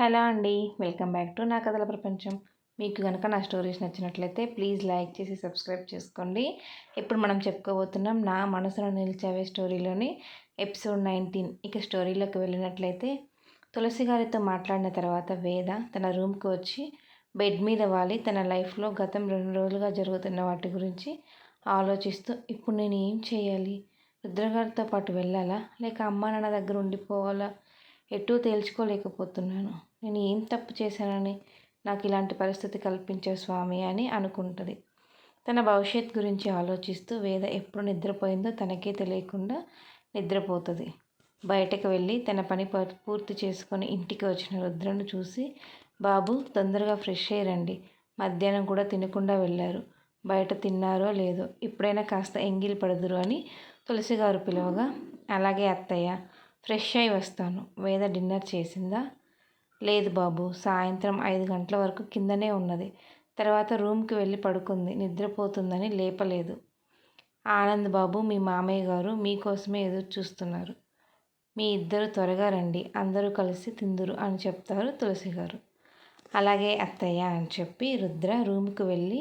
Hello అండి welcome back to నా కథల ప్రపంచం. మీకు కనుక నా స్టోరీస్ నచ్చినట్లయితే ప్లీజ్ లైక్ చేసి సబ్స్క్రైబ్ చేసుకోండి. ఇప్పుడు మనం చెప్పుకోబోతున్నాం నా మనసులో నిలిచావే స్టోరీలోని ఎపిసోడ్ నైన్టీన్. ఇక స్టోరీలోకి వెళ్ళినట్లయితే తులసి గారితో మాట్లాడిన తర్వాత వేద తన రూమ్కి వచ్చి బెడ్ మీద వాలి తన లైఫ్లో గతం రెండు రోజులుగా జరుగుతున్న వాటి గురించి ఆలోచిస్తూ ఇప్పుడు నేను ఏం చేయాలి? రుద్రగారితో పాటు వెళ్ళాలా? లేక అమ్మ నాన్న దగ్గర ఉండిపోవాలా? ఎటూ తేల్చుకోలేకపోతున్నాను. నేను ఏం తప్పు చేశానని నాకు ఇలాంటి పరిస్థితి కల్పించే స్వామి అని అనుకుంటుంది. తన భవిష్యత్ గురించి ఆలోచిస్తూ వేద ఎప్పుడు నిద్రపోయిందో తనకే తెలియకుండా నిద్రపోతుంది. బయటకు వెళ్ళి తన పని పూర్తి చేసుకొని ఇంటికి వచ్చిన రుద్రను చూసి బాబు తొందరగా ఫ్రెష్ అయ్యి మధ్యాహ్నం కూడా తినకుండా వెళ్ళారు. బయట తిన్నారో లేదో ఇప్పుడైనా కాస్త ఎంగిల్ పడదురు అని తులసి గారు పిలవగా అలాగే అత్తయ్య. ఫ్రెష్ అయి వస్తాను. వేద డిన్నర్ చేసిందా? లేదు బాబు సాయంత్రం ఐదు గంటల వరకు కిందనే ఉన్నది. తర్వాత రూమ్కి వెళ్ళి పడుకుంది. నిద్రపోతుందని లేపలేదు. ఆనంద్ బాబు మీ మామయ్య గారు మీకోసమే ఎదురు చూస్తున్నారు. మీ ఇద్దరు త్వరగా రండి. అందరూ కలిసి తిందురు అని చెప్తారు తులసి గారు. అలాగే అత్తయ్య అని చెప్పి రుద్ర రూమ్కి వెళ్ళి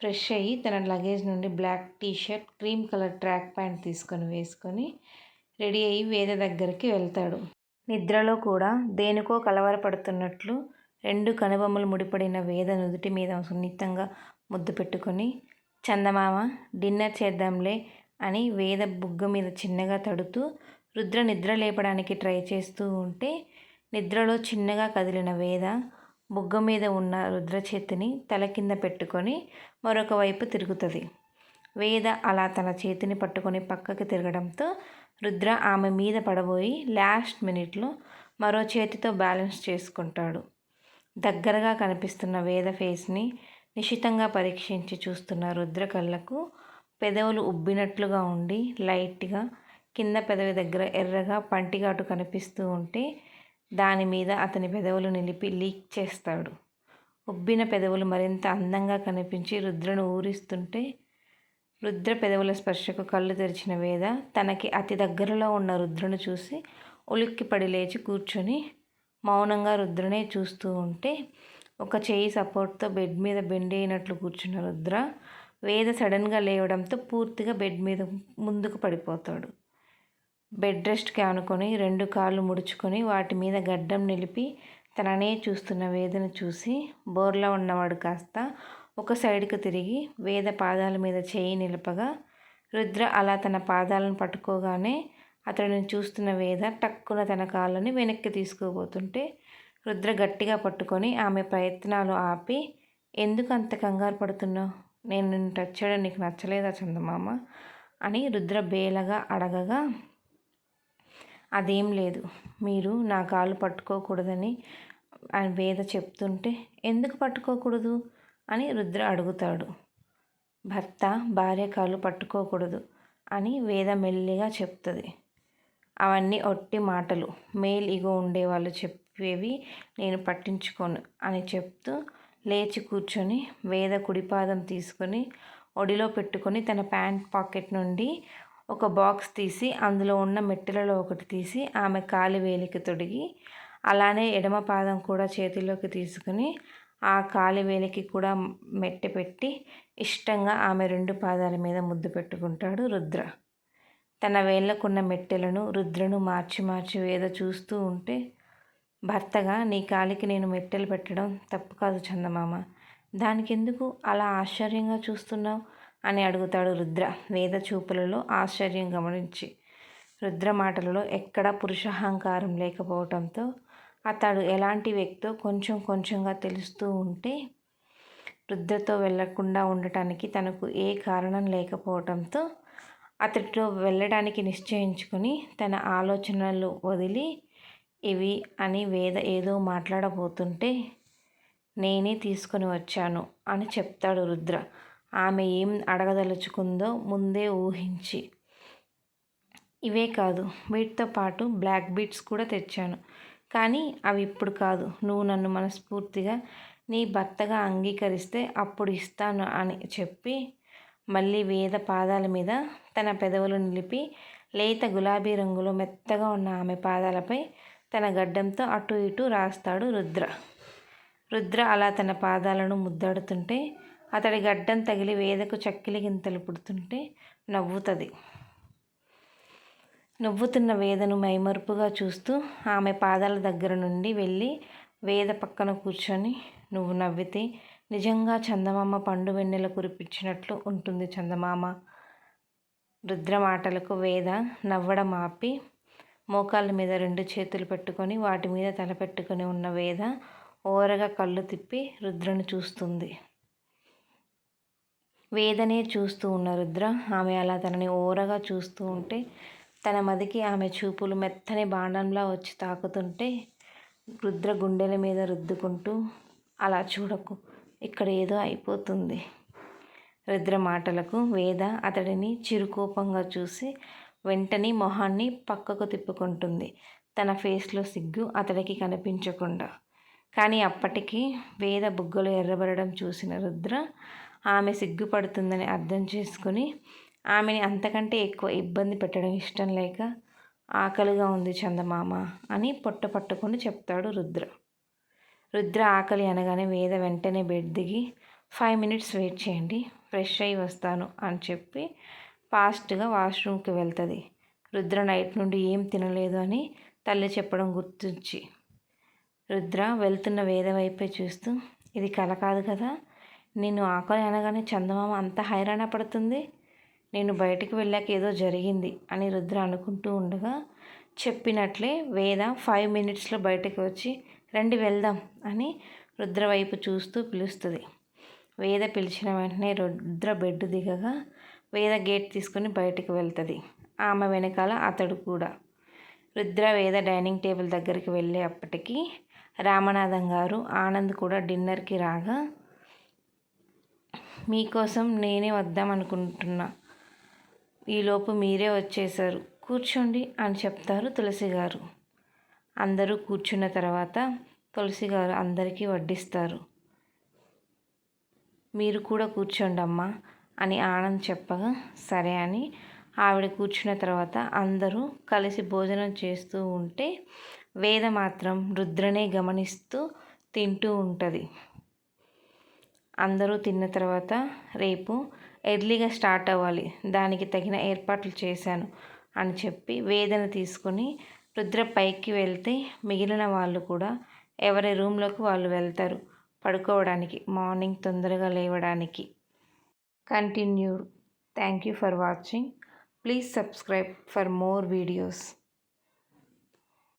ఫ్రెష్ అయ్యి తన లగేజ్ నుండి black T shirt cream colour track pant తీసుకొని వేసుకొని రెడీ అయ్యి వేద దగ్గరికి వెళ్తాడు. నిద్రలో కూడా దేనికో కలవరపడుతున్నట్లు రెండు కనుబొమ్మలు ముడిపడిన వేద నుదుటి మీద సున్నితంగా ముద్దు పెట్టుకొని చందమామ డిన్నర్ చేద్దాంలే అని వేద బుగ్గ మీద చిన్నగా తడుతూ రుద్ర నిద్ర లేపడానికి ట్రై చేస్తూ ఉంటే నిద్రలో చిన్నగా కదిలిన వేద బుగ్గ మీద ఉన్న రుద్ర చేతిని తల కింద పెట్టుకొని మరొక వైపు తిరుగుతుంది. వేద అలా తన చేతిని పట్టుకొని పక్కకి తిరగడంతో రుద్ర ఆమె మీద పడబోయి లాస్ట్ మినిట్లో మరో చేతితో బ్యాలెన్స్ చేసుకుంటాడు. దగ్గరగా కనిపిస్తున్న వేద ఫేస్ని నిశితంగా పరీక్షించి చూస్తున్న రుద్ర కళ్ళకు పెదవులు ఉబ్బినట్లుగా ఉండి లైట్గా కింద పెదవి దగ్గర ఎర్రగా పంటిగాటు కనిపిస్తూ ఉంటే దాని మీద అతని పెదవులు నిలిపి లీక్ చేస్తాడు. ఉబ్బిన పెదవులు మరింత అందంగా కనిపించి రుద్రను ఊరిస్తుంటే రుద్ర పెదవుల స్పర్శకు కళ్ళు తెరిచిన వేద తనకి అతి దగ్గరలో ఉన్న రుద్రను చూసి ఉలిక్కిపడి లేచి కూర్చొని మౌనంగా రుద్రనే చూస్తూ ఉంటే ఒక చేయి సపోర్ట్తో బెడ్ మీద బెండ్ అయినట్లు కూర్చున్న రుద్ర వేద సడన్గా లేవడంతో పూర్తిగా బెడ్ మీద ముందుకు పడిపోతాడు. బెడ్ రెస్ట్కి ఆనుకొని రెండు కాళ్ళు ముడుచుకొని వాటి మీద గడ్డం నిలిపి తననే చూస్తున్న వేదను చూసి బోర్లా ఉన్నవాడు కాస్త ఒక సైడ్కి తిరిగి వేద పాదాల మీద చేయి నిలపగా రుద్ర అలా తన పాదాలను పట్టుకోగానే అతడిని చూస్తున్న వేద టక్కున తన కాళ్ళని వెనక్కి తీసుకుపోతుంటే రుద్ర గట్టిగా పట్టుకొని ఆమె ప్రయత్నాలు ఆపి ఎందుకు అంత కంగారు పడుతున్నావు? నేను నిన్ను టచ్ చేయడం నీకు నచ్చలేదా చందమామ అని రుద్ర బేలగా అడగగా అదేం లేదు. మీరు నా కాళ్ళు పట్టుకోకూడదని వేద చెప్తుంటే ఎందుకు పట్టుకోకూడదు? అని రుద్ర అడుగుతాడు. భర్త భార్య కాళ్ళు పట్టుకోకూడదు అని వేద మెల్లిగా చెప్తుంది. అవన్నీ ఒట్టి మాటలు. మేల్ ఇగో ఉండేవాళ్ళు చెప్పేవి నేను పట్టించుకోను అని చెప్తూ లేచి కూర్చొని వేద కుడిపాదం తీసుకొని ఒడిలో పెట్టుకొని తన ప్యాంట్ పాకెట్ నుండి ఒక బాక్స్ తీసి అందులో ఉన్న మెట్టెలలో ఒకటి తీసి ఆమె కాలి వేలికి తొడిగి అలానే ఎడమ పాదం కూడా చేతిలోకి తీసుకుని ఆ కాలివేలికి కూడా మెట్టె పెట్టి ఇష్టంగా ఆమె రెండు పాదాల మీద ముద్దు పెట్టుకుంటాడు రుద్ర. తన వేళ్ళకున్న మెట్టెలను రుద్రను మార్చి మార్చి వేద చూస్తూ ఉంటే భర్తగా నీ కాలికి నేను మెట్టెలు పెట్టడం తప్పు కాదు చందమామ. దానికెందుకు అలా ఆశ్చర్యంగా చూస్తున్నావు? అని అడుగుతాడు రుద్ర వేద చూపులలో ఆశ్చర్యం గమనించి. రుద్ర మాటలలో ఎక్కడా పురుషాహంకారం లేకపోవడంతో అతడు ఎలాంటి వ్యక్తో కొంచెం కొంచెంగా తెలుస్తూ ఉంటే రుద్రతో వెళ్ళకుండా ఉండటానికి తనకు ఏ కారణం లేకపోవడంతో అతడితో వెళ్ళడానికి నిశ్చయించుకొని తన ఆలోచనలు వదిలి ఇవి అని వేద ఏదో మాట్లాడబోతుంటే నేనే తీసుకొని వచ్చాను అని చెప్తాడు రుద్ర. ఆమె ఏం అడగదలుచుకుందో ముందే ఊహించి. ఇవే కాదు వీటితో పాటు బ్లాక్ బీట్స్ కూడా తెచ్చాను. కానీ అవి ఇప్పుడు కాదు. నువ్వు నన్ను మనస్ఫూర్తిగా నీ భర్తగా అంగీకరిస్తే అప్పుడు ఇస్తాను అని చెప్పి మళ్ళీ వేద పాదాల మీద తన పెదవులు నిలిపి లేత గులాబీ రంగులో మెత్తగా ఉన్న ఆమె పాదాలపై తన గడ్డంతో అటు ఇటు రాస్తాడు రుద్ర. రుద్ర అలా తన పాదాలను ముద్దాడుతుంటే అతడి గడ్డం తగిలి వేదకు చక్కిలి గింతలు పుడుతుంటే నవ్వుతుంది. నవ్వుతున్న వేదను మైమరుపుగా చూస్తూ ఆమె పాదాల దగ్గర నుండి వెళ్ళి వేద పక్కన కూర్చొని నువ్వు నవ్వితే నిజంగా చందమామ పండు వెన్నెల కురిపించినట్లు ఉంటుంది చందమామ. రుద్ర మాటలకు వేద నవ్వడం ఆపి మోకాళ్ళ మీద రెండు చేతులు పెట్టుకొని వాటి మీద తల పెట్టుకొని ఉన్న వేద ఓరగా కళ్ళు తిప్పి రుద్రను చూస్తుంది. వేదనే చూస్తూ ఉన్న రుద్ర ఆమె అలా తనని ఓరగా చూస్తూ ఉంటే తన మదికి ఆమె చూపులు మెత్తని బాణంలా వచ్చి తాకుతుంటే రుద్ర గుండెల మీద రుద్దుకుంటూ అలా చూడకు ఇక్కడ ఏదో అయిపోతుంది రుద్ర మాటలకు వేద అతడిని చిరుకోపంగా చూసి వెంటనే మొహాన్ని పక్కకు తిప్పుకుంటుంది. తన ఫేస్లో సిగ్గు అతడికి కనిపించకుండా. కానీ అప్పటికి వేద బుగ్గలు ఎర్రబడడం చూసిన రుద్ర ఆమె సిగ్గుపడుతుందని అర్థం చేసుకుని ఆమెని అంతకంటే ఎక్కువ ఇబ్బంది పెట్టడం ఇష్టం లేక ఆకలిగా ఉంది చందమామ అని పొట్ట పట్టుకొని చెప్తాడు రుద్ర. రుద్ర ఆకలి అనగానే వేద వెంటనే బెడ్ దిగి ఫైవ్ మినిట్స్ వెయిట్ చేయండి ఫ్రెష్ అయ్యి వస్తాను అని చెప్పి ఫాస్ట్గా వాష్రూమ్కి వెళ్తుంది. రుద్ర నైట్ నుండి ఏం తినలేదు అని తల్లి చెప్పడం గుర్తుంచి రుద్ర వెళ్తున్న వేద వైపే చూస్తూ ఇది కల కాదు కదా నేను ఆకలి అనగానే చందమామ అంత హైరాణ పడుతుంది నేను బయటికి వెళ్ళాక ఏదో జరిగింది అని రుద్ర అనుకుంటూ ఉండగా చెప్పినట్లే వేద ఫైవ్ మినిట్స్లో బయటకు వచ్చి రండి వెళ్దాం అని రుద్ర వైపు చూస్తూ పిలుస్తుంది. వేద పిలిచిన వెంటనే రుద్ర బెడ్ దిగగా వేద గేట్ తీసుకుని బయటికి వెళ్తుంది. ఆమె వెనకాల అతడు కూడా. రుద్ర వేద డైనింగ్ టేబుల్ దగ్గరికి వెళ్ళే అప్పటికి రామనాథం గారు ఆనంద్ కూడా డిన్నర్కి రాగా మీకోసం నేనే వద్దాం అనుకుంటున్నా. ఈలోపు మీరే వచ్చేశారు. కూర్చోండి అని చెప్తారు తులసి గారు అందరూ కూర్చున్న తర్వాత తులసి గారు అందరికీ వడ్డిస్తారు. మీరు కూడా కూర్చోండి అమ్మా అని ఆనంద్ చెప్పగా సరే అని. ఆవిడ కూర్చున్న తర్వాత అందరూ కలిసి భోజనం చేస్తూ ఉంటే వేద మాత్రం రుద్రనే గమనిస్తూ తింటూ ఉంటుంది. అందరూ తిన్న తర్వాత రేపు ఎర్లీగా స్టార్ట్ అవ్వాలి. దానికి తగిన ఏర్పాట్లు చేశాను అని చెప్పి వేదన తీసుకొని రుద్ర పైకి వెళ్తే మిగిలిన వాళ్ళు కూడా ఎవరి రూమ్లోకి వాళ్ళు వెళ్తారు పడుకోవడానికి మార్నింగ్ తొందరగా లేవడానికి. Continued. Thank you for watching. Please subscribe for more videos.